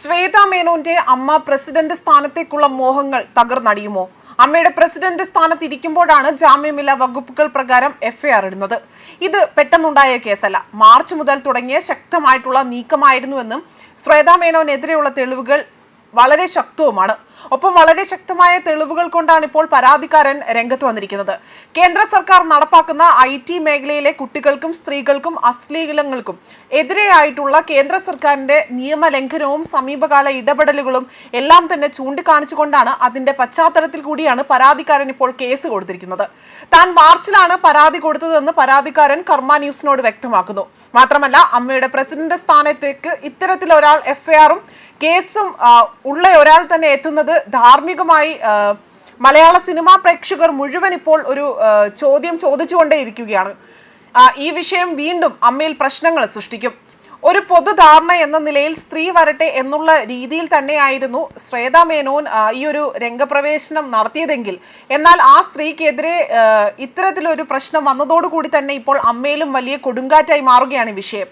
ശ്വേത മേനോന്റെ അമ്മ പ്രസിഡന്റ് സ്ഥാനത്തേക്കുള്ള മോഹങ്ങൾ തകർന്നടിയുമോ? അമ്മയുടെ പ്രസിഡന്റ് സ്ഥാനത്ത് ഇരിക്കുമ്പോഴാണ് ജാമ്യമില്ല വകുപ്പുകൾ പ്രകാരം എഫ്ഐആർ ഇടുന്നത്. ഇത് പെട്ടെന്നുണ്ടായ കേസല്ല. മാർച്ച് മുതൽ തുടങ്ങിയ ശക്തമായിട്ടുള്ള നീക്കമായിരുന്നുവെന്നും ശ്വേത മേനോനെതിരെയുള്ള തെളിവുകൾ വളരെ ശക്തവുമാണ്. ഒപ്പം വളരെ ശക്തമായ തെളിവുകൾ കൊണ്ടാണ് ഇപ്പോൾ പരാതിക്കാരൻ രംഗത്ത് വന്നിരിക്കുന്നത്. കേന്ദ്ര സർക്കാർ നടപ്പാക്കുന്ന ഐ ടി മേഖലയിലെ കുട്ടികൾക്കും സ്ത്രീകൾക്കും അശ്ലീലങ്ങൾക്കും എതിരെയായിട്ടുള്ള കേന്ദ്ര സർക്കാരിന്റെ നിയമലംഘനവും സമീപകാല ഇടപെടലുകളും എല്ലാം തന്നെ ചൂണ്ടിക്കാണിച്ചുകൊണ്ടാണ് അതിന്റെ പശ്ചാത്തലത്തിൽ കൂടിയാണ് പരാതിക്കാരൻ ഇപ്പോൾ കേസ് കൊടുത്തിരിക്കുന്നത്. താൻ മാർച്ചിലാണ് പരാതി കൊടുത്തതെന്ന് പരാതിക്കാരൻ കർമ്മ ന്യൂസിനോട് വ്യക്തമാക്കുന്നു. മാത്രമല്ല അമ്മയുടെ പ്രസിഡന്റ് സ്ഥാനത്തേക്ക് ഇത്തരത്തിലൊരാൾ എഫ്ഐആറും കേസും ഉള്ള ഒരാൾ തന്നെ എത്തുന്നത് ധാർമ്മികമായി മലയാള സിനിമാ പ്രേക്ഷകർ മുഴുവൻ ഇപ്പോൾ ഒരു ചോദ്യം ചോദിച്ചുകൊണ്ടേയിരിക്കുകയാണ് ഈ വിഷയം വീണ്ടും അമ്മയിൽ പ്രശ്നങ്ങൾ സൃഷ്ടിക്കും. ഒരു പൊതുധാരണ എന്ന നിലയിൽ സ്ത്രീ വരട്ടെ എന്നുള്ള രീതിയിൽ തന്നെയായിരുന്നു ശ്വേത മേനോൻ ഈ ഒരു രംഗപ്രവേശനം നടത്തിയതെങ്കിൽ. എന്നാൽ ആ സ്ത്രീക്കെതിരെ ഇത്തരത്തിലൊരു പ്രശ്നം വന്നതോടുകൂടി തന്നെ ഇപ്പോൾ അമ്മയിലും വലിയ കൊടുങ്കാറ്റായി മാറുകയാണ് ഈ വിഷയം.